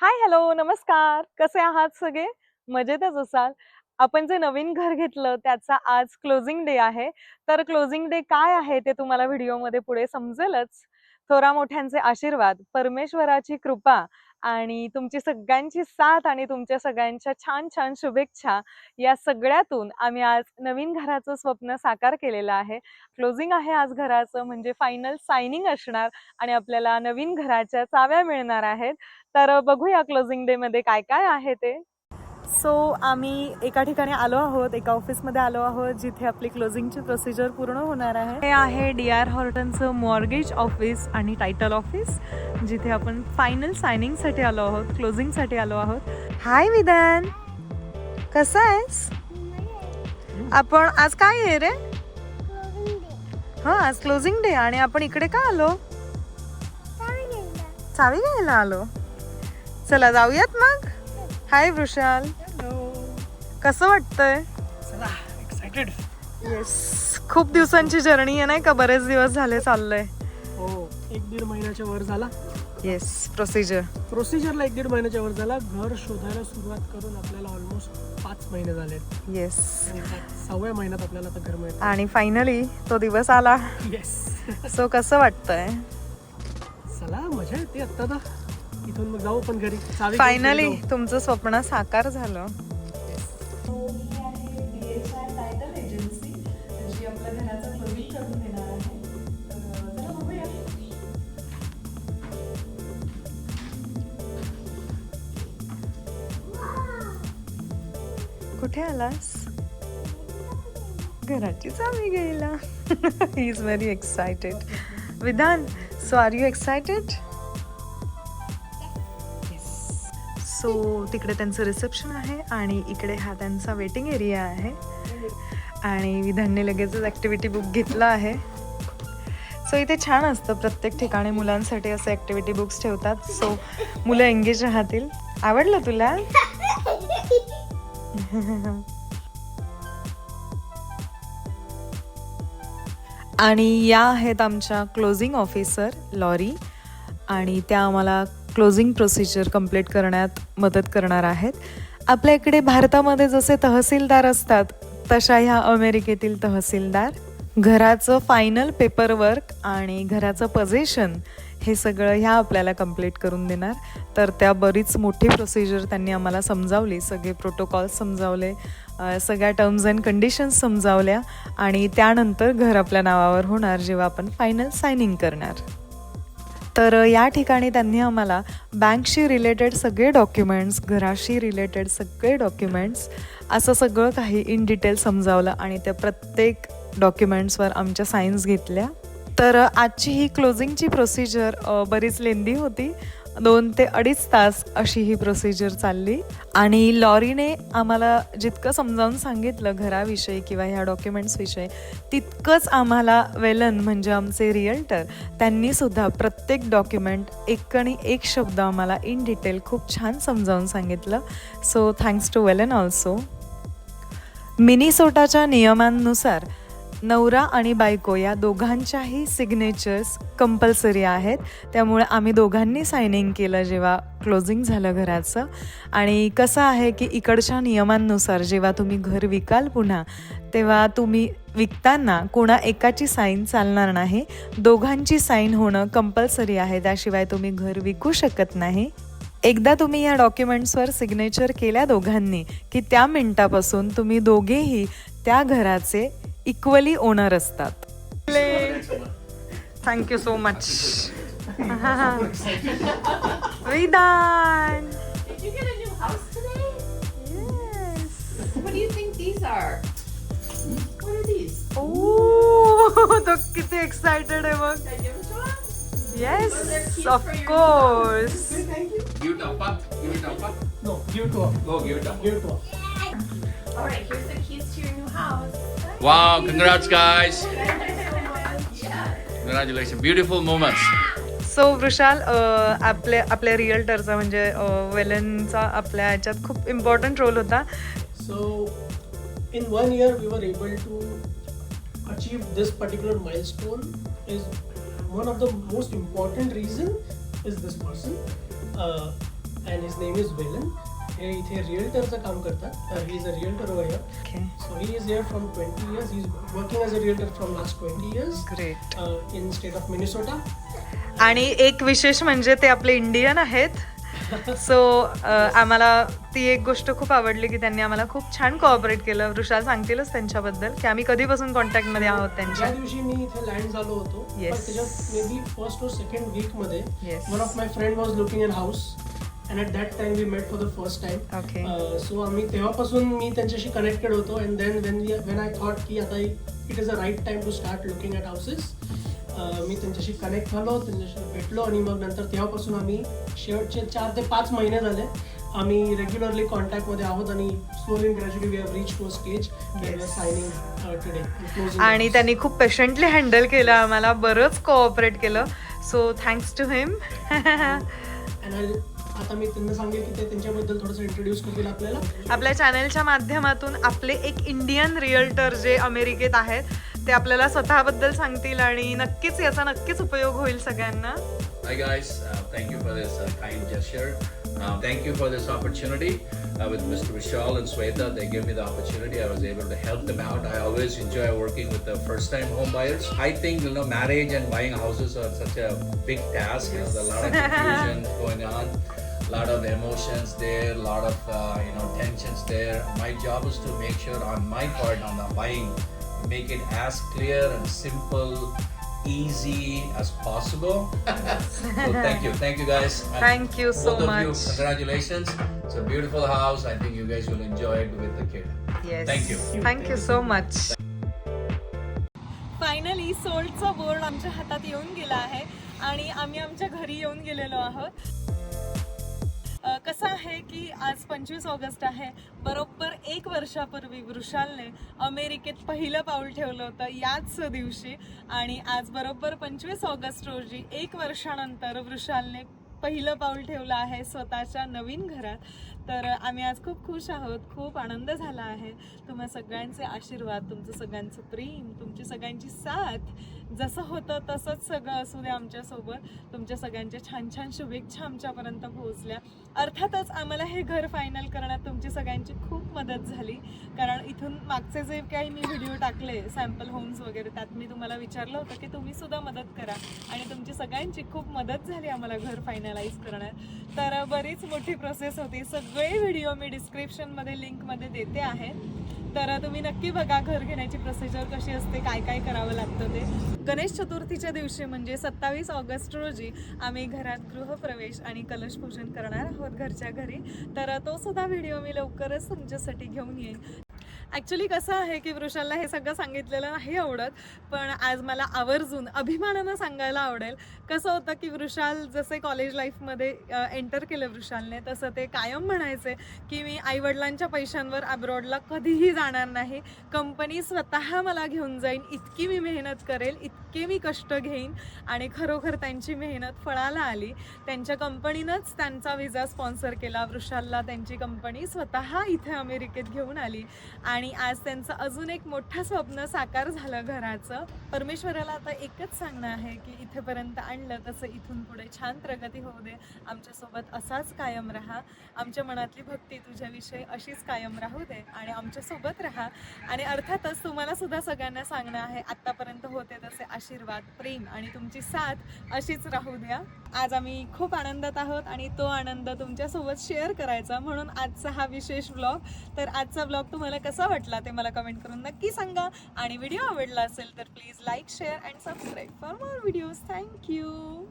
Hi hello नमस्कार. कसे आहात सगळे? मजेतच असाल. आपण जे नवीन घर घेतलं त्याचा आज क्लोजिंग डे आहे. तर क्लोजिंग डे काय आहे ते तुम्हाला व्हिडिओमध्ये पुढे समजेलच. थोरा मोठ्यांचे आशीर्वाद परमेश्वराची कृपा आणि तुमची सगळ्यांची साथ आणि तुमच्या सगळ्यांच्या छान छान शुभेच्छा या सगळ्यातून आम्ही आज नवीन घराचं स्वप्न साकार केलेलं आहे. क्लोजिंग आहे आज घराचं म्हणजे फायनल सायनिंग असणार आणि आपल्याला नवीन घराच्या चाव्या मिळणार आहेत. तर बघूया क्लोजिंग डे मध्ये काय काय आहे ते. सो आम्ही एका ठिकाणी आलो आहोत एका ऑफिसमध्ये आलो आहोत जिथे आपली क्लोजिंगची प्रोसिजर पूर्ण होणार आहे. हे आहे डी आर हॉर्टनचं मॉर्गेज ऑफिस आणि टायटल ऑफिस जिथे आपण फायनल सायनिंगसाठी आलो आहोत क्लोजिंगसाठी आलो आहोत. हाय विधान कसं आहेस? आपण आज काय आहे रे? हां आज क्लोजिंग डे आणि आपण इकडे का आलो? चावी घ्यायला आलो. चला जाऊयात मग. हाय वृषाल. कसं वाटतंय? चला एक्साइटेड येस खूप दिवसांची जर्नी आहे नाही का? बरेच दिवस झाले चाललंय. हो एक दीड महिन्याच्या वर झाला. येस प्रोसिजर प्रोसिजरला एक दीड महिन्याच्या वर झाला. घर शोधायला सुरुवात करून आपल्याला ऑलमोस्ट पाच महिने झाले. येस सहाव्या महिन्यात आपल्याला आता घर मिळतं. आणि फायनली तो दिवस आला. येस सो कसं वाटतंय? चला मजा येते आत्ता तर. इथून मग जाऊ पण घरी. चावी घेऊन फायनली घरी जाऊ. तुमचं स्वप्न साकार झालं. कुठे आलास? घराची चावी घ्यायला. He is very excited Vidhan so are you excited so तिकडे त्यांचं रिसेप्शन आहे आणि इकडे हा त्यांचा वेटिंग एरिया आहे. आणि विधानने लगेचच ॲक्टिव्हिटी बुक घेतला आहे. सो इथे छान असतं प्रत्येक ठिकाणी मुलांसाठी असं ॲक्टिव्हिटी बुक्स ठेवतात. सो मुलं एंगेज राहतील. आवडलं तुला? आणि या आहेत आमच्या क्लोजिंग ऑफिसर लॉरी आणि त्या आम्हाला क्लोजिंग प्रोसिजर कंप्लीट करण्यात मदत करणार आहेत. आपल्या इकडे भारतामध्ये जसे तहसीलदार असतात तशा ह्या अमेरिकेतील तहसीलदार. घराचं फायनल पेपरवर्क आणि घराचं पजेशन हे सगळं ह्या आपल्याला कंप्लीट करून देणार. तर त्या बरीच मोठी प्रोसिजर त्यांनी आम्हाला समजावली. सगळे प्रोटोकॉल समजावले सगळ्या टर्म्स अँड कंडिशन्स समजावल्या आणि त्यानंतर घर आपल्या नावावर होणार जेव्हा आपण फायनल सायनिंग करणार. तर या ठिकाणी त्यांनी आम्हाला बँकशी रिलेटेड सगळे डॉक्युमेंट्स घराशी रिलेटेड सगळे डॉक्युमेंट्स असं सगळं काही इन डिटेल समजावलं आणि त्या प्रत्येक डॉक्युमेंट्सवर आमच्या सायन्स घेतल्या. तर आजची ही क्लोजिंगची प्रोसिजर बरीच लेंदी होती. दोन ते अडीच तास अशी ही प्रोसिजर चालली. आणि लॉरीने आम्हाला जितकं समजावून सांगितलं घराविषयी किंवा ह्या डॉक्युमेंट्सविषयी तितकंच आम्हाला वेलन म्हणजे आमचे रिअल्टर त्यांनीसुद्धा प्रत्येक डॉक्युमेंट एक आणि एक शब्द आम्हाला इन डिटेल खूप छान समजावून सांगितलं. So thanks to Velan also मिनिसोटाच्या नियमांनुसार नवरा आणि बायको या दोघांच्याही सिग्नेचर्स कंपल्सरी आहेत. त्यामुळे आम्ही दोघांनी सायनिंग केलं जेव्हा क्लोजिंग झालं घराचं. आणि कसं आहे की इकडच्या नियमांनुसार जेव्हा तुम्ही घर विकाल पुन्हा तेव्हा तुम्ही विकताना कोणा एकाची साईन चालणार नाही. दोघांची साईन होणं कंपल्सरी आहे. त्याशिवाय तुम्ही घर विकू शकत नाही. एकदा तुम्ही या डॉक्युमेंट्सवर सिग्नेचर केल्या दोघांनी की त्या मिनिटापासून तुम्ही दोघेही त्या घराचे इक्वली ओनर असतात thank you so much Vidhan Did you get a new house today? Yes. What do you think these are? What are these? Oh, तो किती एक्साइटेड आहे बघ Should I give them to him? Yes they're keys off for your course Thank you. Give it a pop. Give it a pop. No, give it to her. Go give it a Give it to her. All right, here's the keys Wow, congrats guys. Congratulations, beautiful moments. So Vrushal uh, आपले म्हणजे, uh, आपल्या रिअल्टरचा म्हणजे वेलनचा आपल्या याच्यात खूप important role होता so in one year we are able to achieve this particular milestone is one of the most important reason is this person and is name is Velan हे इथे रिअल्टरचं काम करतात. He is a realtor over here okay So he is here from 20 years. He's working as a realtor from last 20 years great uh, in state of Minnesota. आणि एक विशेष म्हणजे ते आपले इंडियन आहेत. सो आम्हाला ती एक गोष्ट खूप आवडली की त्यांनी आम्हाला खूप छान कोऑपरेट केलं. वृषाल सांगतीलच त्यांच्याबद्दल की आम्ही कधीपासून कॉन्टॅक्टमध्ये आहोत त्यांच्या. दिवशी मी इथे लँड झालो होतो. फर्स्ट और सेकंड वीकमध्ये. One of my friend was looking in house and at that time we met for the first time okay so आम्ही तेव्हापासून मी त्यांच्याशी कनेक्टेड होतो. And then when when I thought की आता it is a right time to start looking at houses मी त्यांच्याशी connect झालो त्यांच्याशी भेटलो. आणि मग नंतर तेव्हापासून आम्ही शेवटचे चार ते पाच महिने झाले. आम्ही रेग्युलरली कॉन्टॅक्टमध्ये आहोत आणि slowly gradually we have reach to stage signing today आणि त्यांनी खूप पेशंटली हँडल केलं आम्हाला. बरंच कोऑपरेट केलं. सो थँक्स टू हिम आता मी त्यांना सांगेल की ते त्यांच्याबद्दल थोडंसं इंट्रोड्यूस करतील आपल्याला आपल्या चॅनलच्या माध्यमातून आपले एक इंडियन रिअल्टर जे अमेरिकेत आहेत ते आपल्याला स्वतःबद्दल सांगतील आणि नक्कीच याचा नक्कीच उपयोग होईल सगळ्यांना Hi guys, uh, thank you for this uh, kind gesture. Uh, thank you for this opportunity uh, with Mr. Vishal and Sweta. They gave me the opportunity. I was able to help them out. I always enjoy working with the first-time home buyers. I think you know marriage and buying houses are such a big task. You know, there's a lot of confusion going on. A lot of emotions there, a lot of uh, you know tensions there. My job is to make sure on my part on the buying, make it as clear and simple, easy as possible. so thank you, thank you guys. And Thank you so both of you, much. congratulations. It's a beautiful house. I think you guys will enjoy it with the kid. Yes Thank you. Thank you so much finally सोल्डचा board आमच्या हातात येऊन गेला आहे आणि आम्ही आमच्या घरी येऊन गेलेलो आहोत अ, कसं आहे की आज पंचवीस ऑगस्ट आहे बरोबर एक वर्षापूर्वी वृषालने अमेरिकेत पहिलं पाऊल ठेवलं होतं याच दिवशी आणि आज बरोबर पंचवीस ऑगस्ट रोजी एक वर्षानंतर वृषालने पहिलं पाऊल ठेवलं आहे स्वतःच्या नवीन घरात. तर आम्ही आज खूप खुश आहोत खूप आनंद झाला आहे. तुम्हा सगळ्यांचे आशीर्वाद तुमचं सगळ्यांचं प्रेम तुमची सगळ्यांची साथ जसं होतं तसंच सगळं असू दे आमच्यासोबत. तुमच्या सगळ्यांच्या छान छान शुभेच्छा आमच्यापर्यंत पोहोचल्या. अर्थातच आम्हाला हे घर फायनल करण्यात तुमची सगळ्यांची खूप मदत झाली. कारण इथून मागचे जे काही मी व्हिडिओ टाकले सॅम्पल होम्स वगैरे त्यात मी तुम्हाला विचारलं होतं की तुम्ही सुद्धा मदत करा. आणि तुमची सगळ्यांची खूप मदत झाली आम्हाला घर फायनलाइज करण्यात. तर बरीच मोठी प्रोसेस होती. सगळे व्हिडिओ मी डिस्क्रिप्शनमध्ये लिंकमध्ये देते आहे. तर तुम्ही नक्की बघा घर घेण्याची प्रोसिजर कशी असते काय काय करावं लागतं ते. गणेश चतुर्थीच्या दिवशी म्हणजे सत्तावीस ऑगस्ट रोजी आम्ही घरात गृहप्रवेश आणि कलश पूजन करणार आहोत घरच्या घरी. तर तो सुद्धा व्हिडिओ मी लवकरच तुमच्यासाठी घेऊन येईन. ॲक्च्युली कसं आहे की वृषाला हे सगळं सांगितलेलं नाही आवडत पण आज मला आवर्जून अभिमानानं सांगायला आवडेल. कसं होतं की वृषाल जसे कॉलेज लाईफमध्ये एंटर केलं वृषालने तसं ते कायम म्हणायचे की मी आईवडिलांच्या पैशांवर अब्रॉडला कधीही जाणार नाही. कंपनी स्वतः मला घेऊन जाईन इतकी मी मेहनत करेल इतके मी कष्ट घेईन. आणि खरोखर त्यांची मेहनत फळाला आली. त्यांच्या कंपनीनंच त्यांचा विजा स्पॉन्सर केला. वृषालला त्यांची कंपनी स्वतः इथे अमेरिकेत घेऊन आली. आणि आज त्यांचं अजून एक मोठं स्वप्न साकार झालं घराचं. परमेश्वराला आता एकच सांगणं आहे की इथेपर्यंत आणलं तसं इथून पुढे छान प्रगती होऊ दे. आमच्यासोबत असाच कायम राहा. आमच्या मनातली भक्ती तुझ्याविषयी अशीच कायम राहू दे आणि आमच्यासोबत राहा. आणि अर्थातच तुम्हाला सुद्धा सगळ्यांना सांगणं आहे आत्तापर्यंत होते तसे आशीर्वाद प्रेम आणि तुमची साथ अशीच राहू द्या. आज आम्ही खूप आनंदात आहोत आणि तो आनंद तुमच्यासोबत शेअर करायचा म्हणून आजचा हा विशेष ब्लॉग तर आजचा ब्लॉग तुम्हाला कसा वाटला ते मला कमेंट करून नक्की सांगा. आणि व्हिडिओ आवडला असेल तर please like share and subscribe for more videos thank you